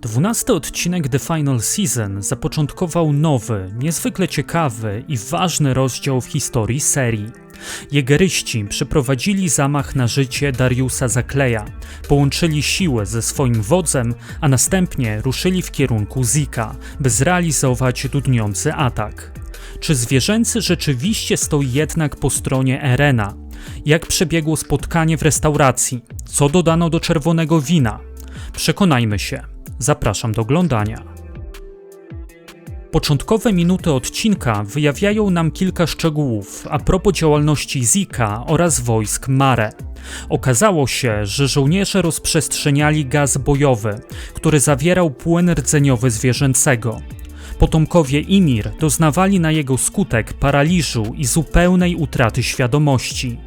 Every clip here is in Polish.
Dwunasty odcinek The Final Season zapoczątkował nowy, niezwykle ciekawy i ważny rozdział w historii serii. Jegeryści przeprowadzili zamach na życie Dariusa Zakleja, połączyli siły ze swoim wodzem, a następnie ruszyli w kierunku Zika, by zrealizować dudniący atak. Czy zwierzęcy rzeczywiście stoi jednak po stronie Erena? Jak przebiegło spotkanie w restauracji? Co dodano do czerwonego wina? Przekonajmy się. Zapraszam do oglądania. Początkowe minuty odcinka wyjawiają nam kilka szczegółów a propos działalności Zika oraz wojsk Mare. Okazało się, że żołnierze rozprzestrzeniali gaz bojowy, który zawierał płyn rdzeniowy zwierzęcego. Potomkowie Imir doznawali na jego skutek paraliżu i zupełnej utraty świadomości.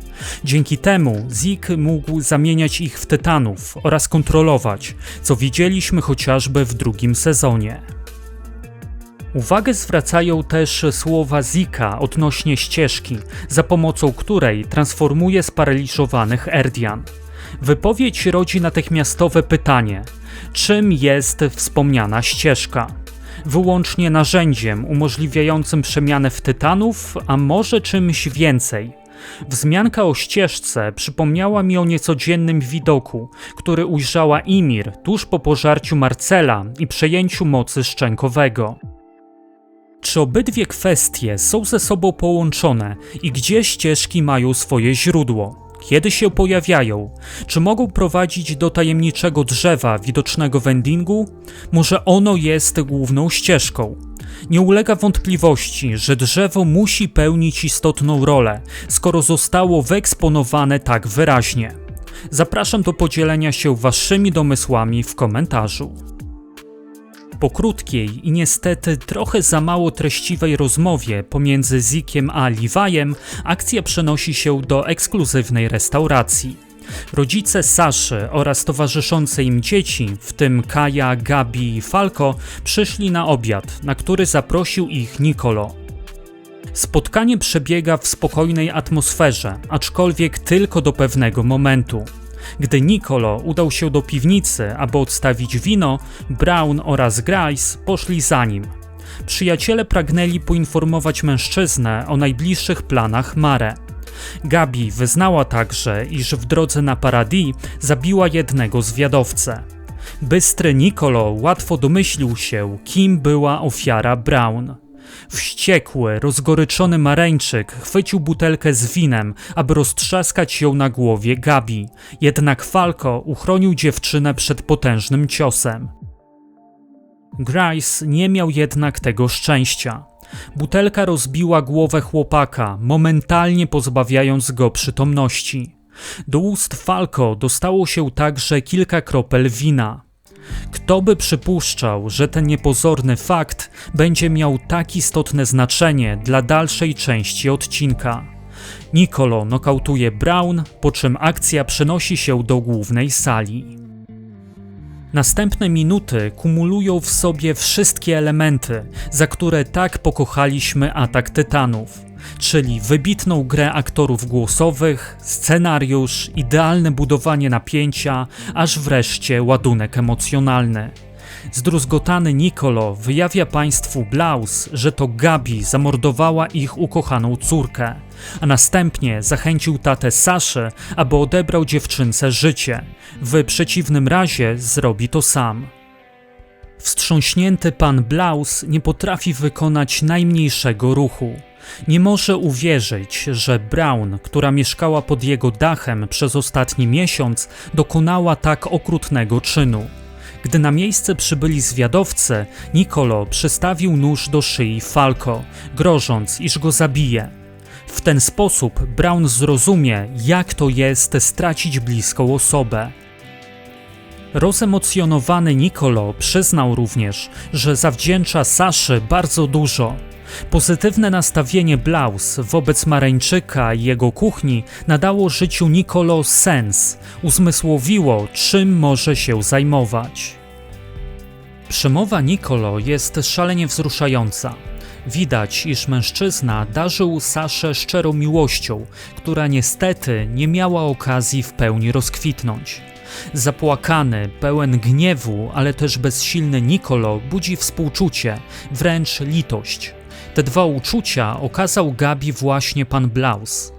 Dzięki temu Zik mógł zamieniać ich w tytanów oraz kontrolować, co widzieliśmy chociażby w drugim sezonie. Uwagę zwracają też słowa Zika odnośnie ścieżki, za pomocą której transformuje sparaliżowanych Erdian. Wypowiedź rodzi natychmiastowe pytanie: czym jest wspomniana ścieżka? Wyłącznie narzędziem umożliwiającym przemianę w tytanów, a może czymś więcej? Wzmianka o ścieżce przypomniała mi o niecodziennym widoku, który ujrzała Imir tuż po pożarciu Marcela i przejęciu mocy szczękowego. Czy obydwie kwestie są ze sobą połączone i gdzie ścieżki mają swoje źródło? Kiedy się pojawiają? Czy mogą prowadzić do tajemniczego drzewa widocznego w endingu? Może ono jest główną ścieżką? Nie ulega wątpliwości, że drzewo musi pełnić istotną rolę, skoro zostało wyeksponowane tak wyraźnie. Zapraszam do podzielenia się waszymi domysłami w komentarzu. Po krótkiej i niestety trochę za mało treściwej rozmowie pomiędzy Zikiem a Liwajem, akcja przenosi się do ekskluzywnej restauracji. Rodzice Saszy oraz towarzyszące im dzieci, w tym Kaja, Gabi i Falco, przyszli na obiad, na który zaprosił ich Nicolo. Spotkanie przebiega w spokojnej atmosferze, aczkolwiek tylko do pewnego momentu. Gdy Nicolo udał się do piwnicy, aby odstawić wino, Brown oraz Grice poszli za nim. Przyjaciele pragnęli poinformować mężczyznę o najbliższych planach Mare. Gabi wyznała także, iż w drodze na Paradis zabiła jednego zwiadowcę. Bystry Nicolo łatwo domyślił się, kim była ofiara Brown. Wściekły, rozgoryczony Mareńczyk chwycił butelkę z winem, aby roztrzaskać ją na głowie Gabi, jednak Falco uchronił dziewczynę przed potężnym ciosem. Grice nie miał jednak tego szczęścia. Butelka rozbiła głowę chłopaka, momentalnie pozbawiając go przytomności. Do ust Falco dostało się także kilka kropel wina. Kto by przypuszczał, że ten niepozorny fakt będzie miał tak istotne znaczenie dla dalszej części odcinka? Nicolo nokautuje Brown, po czym akcja przenosi się do głównej sali. Następne minuty kumulują w sobie wszystkie elementy, za które tak pokochaliśmy Atak Tytanów, czyli wybitną grę aktorów głosowych, scenariusz, idealne budowanie napięcia, aż wreszcie ładunek emocjonalny. Zdruzgotany Nicolo wyjawia państwu Blaus, że to Gabi zamordowała ich ukochaną córkę, a następnie zachęcił tatę Saszę, aby odebrał dziewczynce życie. W przeciwnym razie zrobi to sam. Wstrząśnięty pan Blaus nie potrafi wykonać najmniejszego ruchu. Nie może uwierzyć, że Brown, która mieszkała pod jego dachem przez ostatni miesiąc, dokonała tak okrutnego czynu. Gdy na miejsce przybyli zwiadowcy, Nicolo przystawił nóż do szyi Falco, grożąc, iż go zabije. W ten sposób Brown zrozumie, jak to jest stracić bliską osobę. Rozemocjonowany Nicolo przyznał również, że zawdzięcza Saszy bardzo dużo. Pozytywne nastawienie Blaus wobec Mareńczyka i jego kuchni nadało życiu Nicolo sens, uzmysłowiło, czym może się zajmować. Przemowa Nicolo jest szalenie wzruszająca. Widać, iż mężczyzna darzył Saszę szczerą miłością, która niestety nie miała okazji w pełni rozkwitnąć. Zapłakany, pełen gniewu, ale też bezsilny Nicolo budzi współczucie, wręcz litość. Te dwa uczucia okazał Gabi właśnie pan Blaus.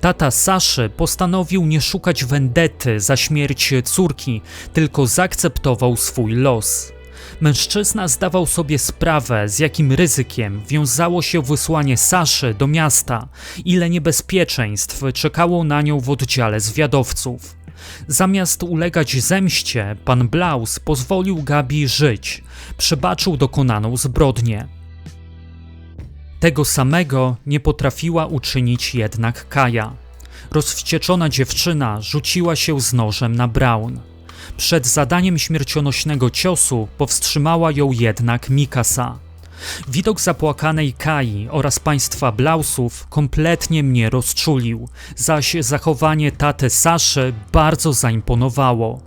Tata Saszy postanowił nie szukać wendety za śmierć córki, tylko zaakceptował swój los. Mężczyzna zdawał sobie sprawę, z jakim ryzykiem wiązało się wysłanie Saszy do miasta, ile niebezpieczeństw czekało na nią w oddziale zwiadowców. Zamiast ulegać zemście, pan Blaus pozwolił Gabi żyć, przebaczył dokonaną zbrodnię. Tego samego nie potrafiła uczynić jednak Kaja. Rozwścieczona dziewczyna rzuciła się z nożem na Brown. Przed zadaniem śmiercionośnego ciosu powstrzymała ją jednak Mikasa. Widok zapłakanej Kai oraz państwa Blausów kompletnie mnie rozczulił, zaś zachowanie taty Saszy bardzo zaimponowało.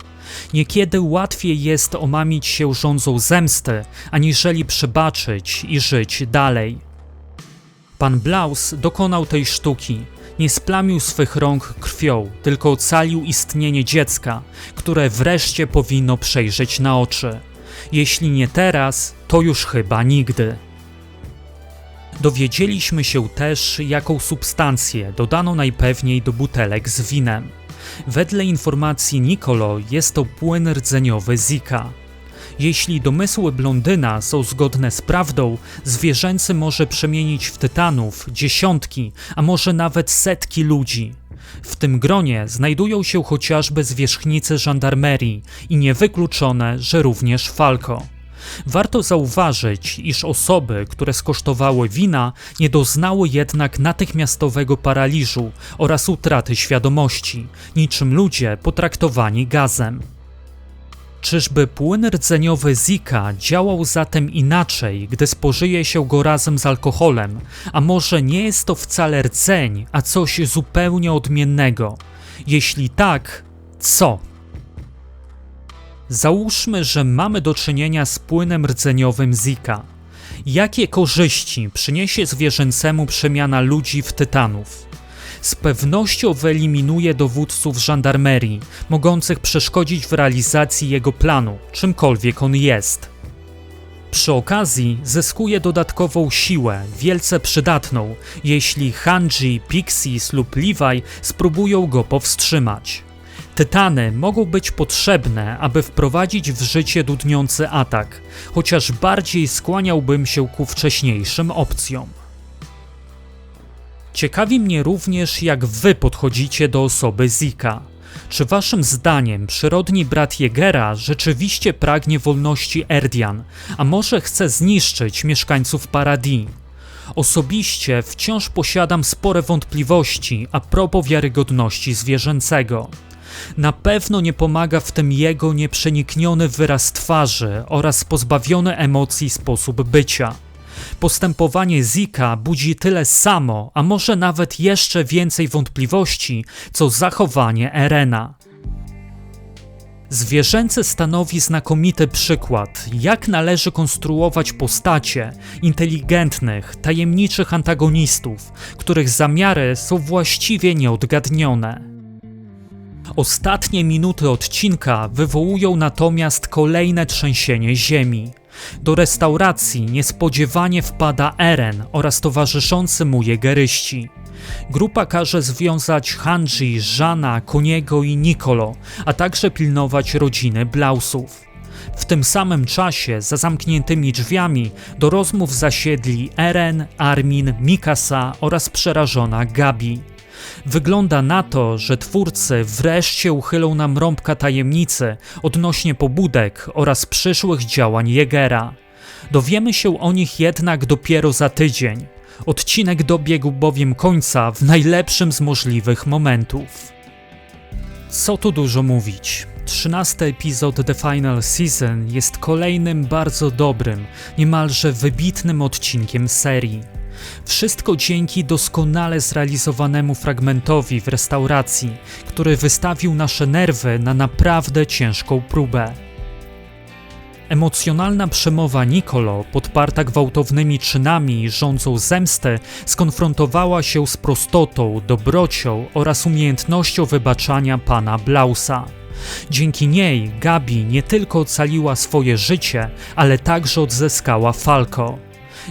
Niekiedy łatwiej jest omamić się rządzą zemsty, aniżeli przebaczyć i żyć dalej. Pan Blaus dokonał tej sztuki. Nie splamił swych rąk krwią, tylko ocalił istnienie dziecka, które wreszcie powinno przejrzeć na oczy. Jeśli nie teraz, to już chyba nigdy. Dowiedzieliśmy się też, jaką substancję dodano najpewniej do butelek z winem. Wedle informacji Nicolo jest to płyn rdzeniowy Zika. Jeśli domysły blondyna są zgodne z prawdą, zwierzęcy może przemienić w tytanów dziesiątki, a może nawet setki ludzi. W tym gronie znajdują się chociażby zwierzchnicy żandarmerii i niewykluczone, że również Falco. Warto zauważyć, iż osoby, które skosztowały wina, nie doznały jednak natychmiastowego paraliżu oraz utraty świadomości, niczym ludzie potraktowani gazem. Czyżby płyn rdzeniowy Zika działał zatem inaczej, gdy spożyje się go razem z alkoholem, a może nie jest to wcale rdzeń, a coś zupełnie odmiennego? Jeśli tak, co? Załóżmy, że mamy do czynienia z płynem rdzeniowym Zika. Jakie korzyści przyniesie zwierzęcemu przemiana ludzi w tytanów? z pewnością wyeliminuje dowódców żandarmerii, mogących przeszkodzić w realizacji jego planu, czymkolwiek on jest. Przy okazji zyskuje dodatkową siłę, wielce przydatną, jeśli Hanji, Pixies lub Levi spróbują go powstrzymać. Tytany mogą być potrzebne, aby wprowadzić w życie dudniący atak, chociaż bardziej skłaniałbym się ku wcześniejszym opcjom. Ciekawi mnie również, jak wy podchodzicie do osoby Zika. Czy waszym zdaniem przyrodni brat Jegera rzeczywiście pragnie wolności Erdian, a może chce zniszczyć mieszkańców Paradis? Osobiście wciąż posiadam spore wątpliwości a propos wiarygodności zwierzęcego. Na pewno nie pomaga w tym jego nieprzenikniony wyraz twarzy oraz pozbawiony emocji sposób bycia. Postępowanie Zika budzi tyle samo, a może nawet jeszcze więcej wątpliwości, co zachowanie Erena. Zwierzęce stanowi znakomity przykład, jak należy konstruować postacie inteligentnych, tajemniczych antagonistów, których zamiary są właściwie nieodgadnione. Ostatnie minuty odcinka wywołują natomiast kolejne trzęsienie ziemi. Do restauracji niespodziewanie wpada Eren oraz towarzyszący mu jegeryści. Grupa każe związać Hanji, Żana, Koniego i Nicolo, a także pilnować rodziny Blausów. W tym samym czasie, za zamkniętymi drzwiami, do rozmów zasiedli Eren, Armin, Mikasa oraz przerażona Gabi. Wygląda na to, że twórcy wreszcie uchylą nam rąbka tajemnicy odnośnie pobudek oraz przyszłych działań Jegera. Dowiemy się o nich jednak dopiero za tydzień. Odcinek dobiegł bowiem końca w najlepszym z możliwych momentów. Co tu dużo mówić. Trzynasty epizod The Final Season jest kolejnym bardzo dobrym, niemalże wybitnym odcinkiem serii. Wszystko dzięki doskonale zrealizowanemu fragmentowi w restauracji, który wystawił nasze nerwy na naprawdę ciężką próbę. Emocjonalna przemowa Nicolo, podparta gwałtownymi czynami i rządzą zemsty, skonfrontowała się z prostotą, dobrocią oraz umiejętnością wybaczania pana Blausa. Dzięki niej Gabi nie tylko ocaliła swoje życie, ale także odzyskała Falco.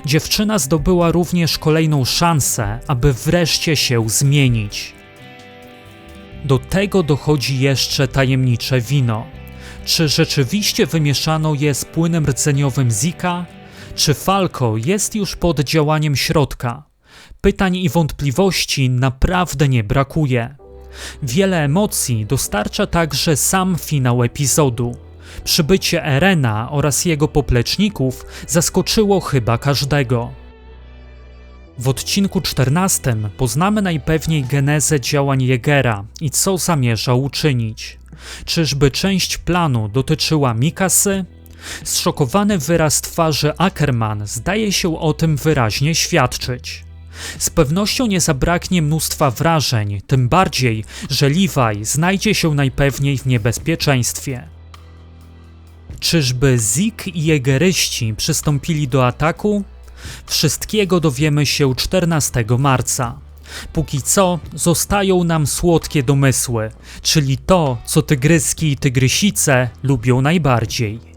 Dziewczyna zdobyła również kolejną szansę, aby wreszcie się zmienić. Do tego dochodzi jeszcze tajemnicze wino. Czy rzeczywiście wymieszano je z płynem rdzeniowym Zika? Czy Falco jest już pod działaniem środka? Pytań i wątpliwości naprawdę nie brakuje. Wiele emocji dostarcza także sam finał epizodu. Przybycie Erena oraz jego popleczników zaskoczyło chyba każdego. W odcinku 14 poznamy najpewniej genezę działań Jegera i co zamierza uczynić. Czyżby część planu dotyczyła Mikasy? Zszokowany wyraz twarzy Ackerman zdaje się o tym wyraźnie świadczyć. Z pewnością nie zabraknie mnóstwa wrażeń, tym bardziej, że Levi znajdzie się najpewniej w niebezpieczeństwie. Czyżby Zik i Jegeryści przystąpili do ataku? Wszystkiego dowiemy się 14 marca. Póki co zostają nam słodkie domysły, czyli to, co tygryski i tygrysice lubią najbardziej.